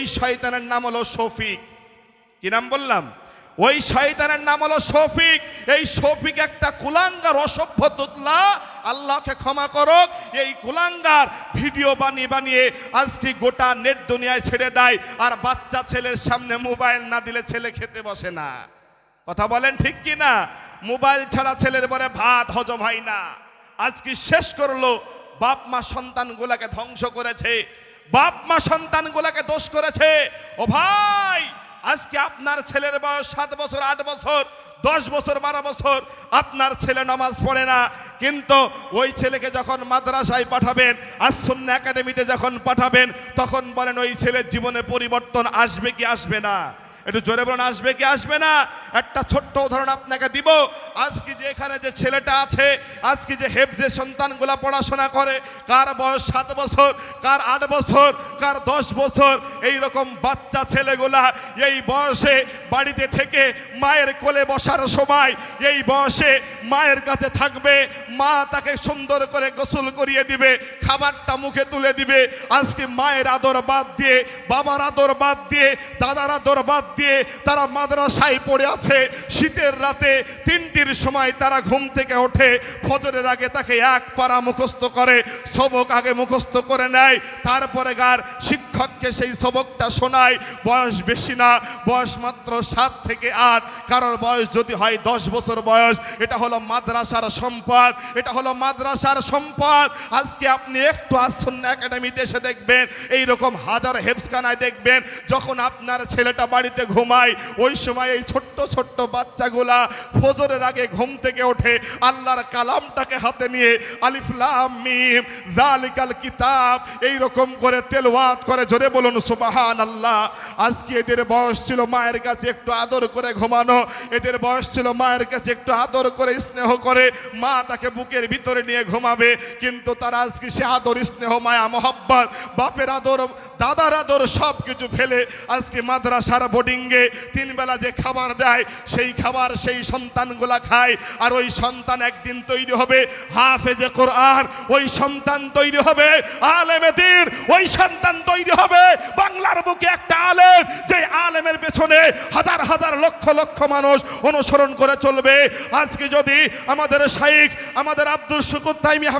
এই শয়তানের নাম হলো শফিক। কি নাম বললাম? ওই শয়তানের নাম হলো শফিক। এই শফিক একটা কুলাঙ্গার, অসভ্য তুতলা আল্লাহকে ক্ষমা করো এই কুলাঙ্গার ভিডিও বানিয়ে বানিয়ে আজকে গোটা নেট দুনিয়ায় ছেড়ে দেয়। আর বাচ্চা ছেলের সামনে মোবাইল না দিলে ছেলে খেতে বসে না। কথা বলেন ঠিক কি না? মোবাইল ছাড়া ছেলের পরে ভাত হজম হয় না। আজকে শেষ করল বাপ মা সন্তানগুলাকে ধ্বংস করেছে। বাপ মা সন্তানগুলাকে দোষ করেছে। ও ভাই, আজকে আপনার ছেলের বয়স সাত বছর, আট বছর, দশ বছর, বারো বছর, আপনার ছেলে নামাজ পড়ে না। কিন্তু ওই ছেলেকে যখন মাদ্রাসায় পাঠাবেন আসন্ন একাডেমিতে যখন পাঠাবেন, তখন বলেন ওই ছেলের জীবনে পরিবর্তন আসবে কি আসবে না? একটু জোরে বলুন, আসবে কি আসবে না? একটা ছোট্ট উদাহরণ আপনাকে দিব। আজকে যে এখানে যে ছেলেটা আছে, আজকে যে হেফ যে সন্তানগুলা পড়াশোনা করে, কার বয়স সাত বছর, কার আট বছর, কার দশ বছর এই রকম বাচ্চা ছেলেগুলা এই বয়সে বাড়িতে থেকে মায়ের কোলে বসার সময় এই বয়সে মায়ের কাছে থাকবে, মা তাকে সুন্দর করে গোসল করিয়ে দিবে, খাবারটা মুখে তুলে দিবে। আজকে মায়ের আদর বাদ দিয়ে, বাবার আদর বাদ দিয়ে, দাদার আদর বাদ দিয়ে তারা মাদ্রাসায় পড়ে আছে, শীতের রাতে তিনটির সময় তারা ঘুম থেকে ওঠে, ফজরের আগে তাকে এক পারা মুখস্থ করে, সবক আগে মুখস্থ করে নেয়, তারপরে গার শিক্ষককে সেই সবকটা শোনায়, বয়স বেশি না, বয়স মাত্র সাত থেকে আট। কারোর বয়স যদি হয় দশ বছর বয়স, এটা হলো মাদ্রাসার সম্পদ, এটা হলো মাদ্রাসার সম্পদ। আজকে আপনি একটু আসন্ন একাডেমিতে এসে দেখবেন এই রকম হাজার হেফসখানায় দেখবেন, যখন আপনার ছেলেটা বাড়িতে ঘুমায়, ওই সময় এই ছোট্ট ছোট্ট বাচ্চাগুলা ফজরের আগে ঘুম থেকে ওঠে, আল্লাহর কালামটাকে হাতে নিয়ে আলিফলাম মিম জালিকাল কিতাব এই রকম করে তেলওয়াত করে জোরে বলুন সুবাহান আল্লাহ আজকে এদের বয়স ছিল মায়ের কাছে একটু আদর করে ঘুমানো, এদের বয়স ছিল মায়ের কাছে একটু আদর করে স্নেহ করে, মা তাকে বুকের ভিতরে নিয়ে ঘুমাবে, কিন্তু তারা আজকে সে আদর, স্নেহ, মায়া, মহব্বত, বাপের আদর, দাদার আদর সব কিছু ফেলে আজকে মাদ্রাসার বোর্ডিংয়ে তিনবেলা যে খাবার দেয়, সেই খাবার সেই সন্তানগুলা খায়, আর ওই সন্তান একদিন তৈরি হবে হাফেজে কোরআন, ওই সন্তান তৈরি হবে আলেমেদের, ওই সন্তান তৈরি হবে। বাংলার বুকে একটা আলেম যে আলেমের পেছনে হাজার হাজার লক্ষ লক্ষ মানুষ অনুসরণ করে চলবে। আজকে যদি আমাদের শাইখ, আমাদের আব্দুল শুকুর তাইমি